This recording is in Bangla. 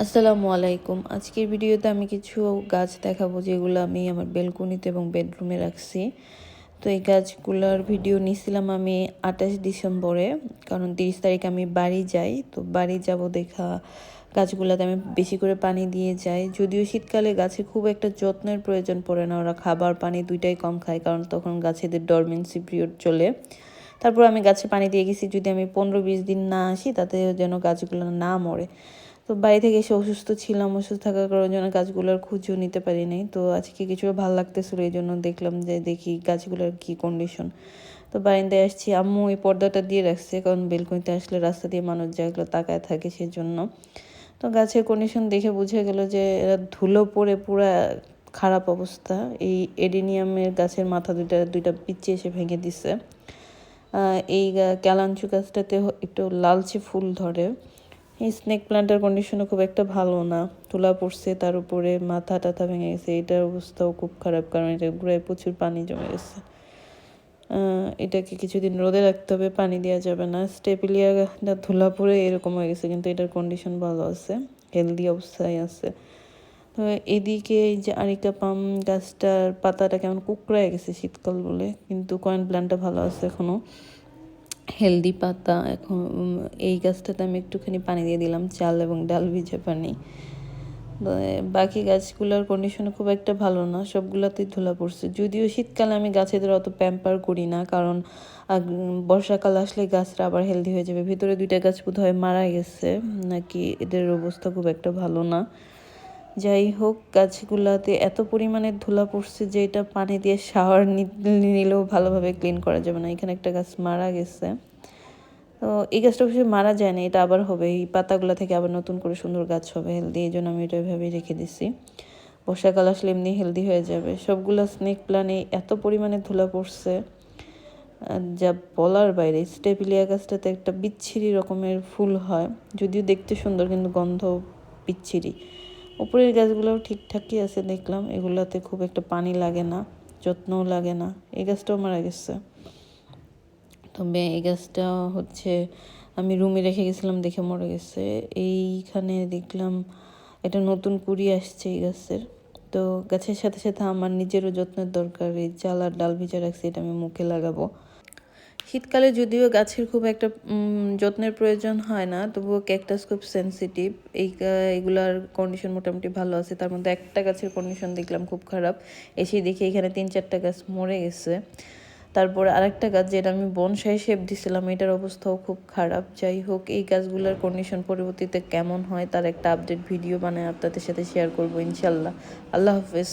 আসসালামু আলাইকুম। আজকের ভিডিওতে আমি কিছু গাছ দেখাবো যেগুলো আমি আমার বেলকনিতে এবং বেডরুমে রাখছি। তো এই গাছগুলোর ভিডিও নিছিলাম আমি আঠাশ ডিসেম্বরে, কারণ তিরিশ তারিখ আমি বাড়ি যাই। তো বাড়ি যাব দেখা গাছগুলোতে আমি বেশি করে পানি দিয়ে যাই। যদিও শীতকালে গাছে খুব একটা যত্নের প্রয়োজন পড়ে না, ওরা খাবার পানি দুইটাই কম খায়, কারণ তখন গাছেদের ডরমেন্সি পিরিয়ড চলে। তারপর আমি গাছে পানি দিয়ে গেছি, যদি আমি পনেরো বিশ দিন না আসি, তাতে যেন গাছগুলো না মরে। তো বাড়ি থেকে এসে অসুস্থ ছিলাম, অসুস্থ থাকার কারণে গাছগুলোর খুঁজেও নিতে পারি নাই। তো আজকে কিছুটা ভালো লাগতেছিল, এই জন্য দেখলাম যে দেখি গাছগুলোর কি কন্ডিশন তো বারিন্দায় আসছি, আম্মু এই পর্দাটা দিয়ে রাখছে, কারণ বেলকনিতে আসলে রাস্তা দিয়ে মানুষ যেগুলো তাকায় থাকে সেজন্য। তো গাছের কন্ডিশন দেখে বুঝে গেল যে এরা ধুলো পড়ে পুরা খারাপ অবস্থা। এই এডেনিয়ামের গাছের মাথা দুইটা দুইটা পিচ্ছে এসে ভেঙে দিছে। এই ক্যালাঞ্চু গাছটাতে একটু লালচে ফুল ধরে। এই স্নেক প্ল্যান্টের কন্ডিশনও খুব একটা ভালো না। তুলা পড়ছে, তার উপরে মাথা টাথা ভেঙে গেছে। এটার অবস্থাও খুব খারাপ, কারণ এটা ঘুরায় প্রচুর পানি জমে গেছে। এটাকে কিছুদিন রোদে রাখতে হবে, পানি দেওয়া যাবে না। স্টেপিলিয়াটা ধুলা পড়ে এরকম হয়ে গেছে, কিন্তু এটার কন্ডিশন ভালো আছে। হেলদি অবস্থায় আছে। তো এদিকে এই যে আরিকা পাম গাছটার পাতাটা কেমন কুকড়ায় গেছে শীতকাল বলে, কিন্তু কয়েন প্ল্যান্টটা ভালো আছে এখনও হেলদি পাতা, এখন এই গাছটাতে আমি একটুখানি পানি দিয়ে দিলাম, চাল এবং ডাল ভিজে পানি। বাকি গাছগুলোর কন্ডিশন খুব একটা ভালো না, সবগুলোতেই ধুলা পড়ছে। যদিও শীতকালে আমি গাছেদের অত প্যাম্পার করি না, কারণ বর্ষাকাল আসলে গাছটা আবার হেলদি হয়ে যাবে। ভিতরে দুইটা গাছ বোধ হয় মারা গেছে, নাকি এদের অবস্থা খুব একটা ভালো না। যাই হোক, গাছগুলাতে এত পরিমাণে ধুলা পড়ছে যে এটা পানি দিয়ে শাওয়ার নিলেও ভালোভাবে ক্লিন করা যাবে না। এখানে একটা গাছ মারা গেছে। তো এই গাছটা অবশ্যই মারা যায় না, এটা আবার হবে। এই পাতাগুলো থেকে আবার নতুন করে সুন্দর গাছ হবে হেলদি এই জন্য আমি এটা এভাবেই রেখে দিছি। বর্ষাকাল আসলে এমনি হেলদি হয়ে যাবে। সবগুলো স্নেক প্লানে এত পরিমাণে ধুলা পড়ছে যা বলার বাইরে। স্টেপিলিয়া গাছটাতে একটা বিচ্ছিরি রকমের ফুল হয়, যদিও দেখতে সুন্দর কিন্তু গন্ধ বিচ্ছিরি। উপরের গাছগুলোও ঠিকঠাকই আছে, দেখলাম। এগুলাতে খুব একটা পানি লাগে না, যত্নও লাগে না। এই গাছটাও মারা গেছে। তবে এই গাছটা হচ্ছে, আমি রুমে রেখে গেছিলাম দেখে মরে গেছে। এইখানে দেখলাম এটা নতুন কুড়ি আসছে এই গাছের। তো গাছের সাথে সাথে আমার নিজেরও যত্নের দরকার। এই চাল আর ডাল ভিজা রাখছি, এটা আমি মুখে লাগাবো। শীতকালে যদিও গাছের খুব একটা যত্নের প্রয়োজন হয় না, তবুও ক্যাকটাস খুব সেন্সিটিভ এই এগুলার কন্ডিশন মোটামুটি ভালো আছে। তার মধ্যে একটা গাছের কন্ডিশন দেখলাম খুব খারাপ, এসে দেখি এখানে তিন চারটা গাছ মরে গেছে। তারপরে আরেকটা গাছ যেটা আমি বনসাই শেপ দিছিলাম, এটার অবস্থাও খুব খারাপ। যাই হোক, এই গাছগুলোর কন্ডিশন পরবর্তীতে কেমন হয়, তার একটা আপডেট ভিডিও বানায় আপনাদের সাথে শেয়ার করব ইনশাল্লাহ। আল্লাহ হাফেজ।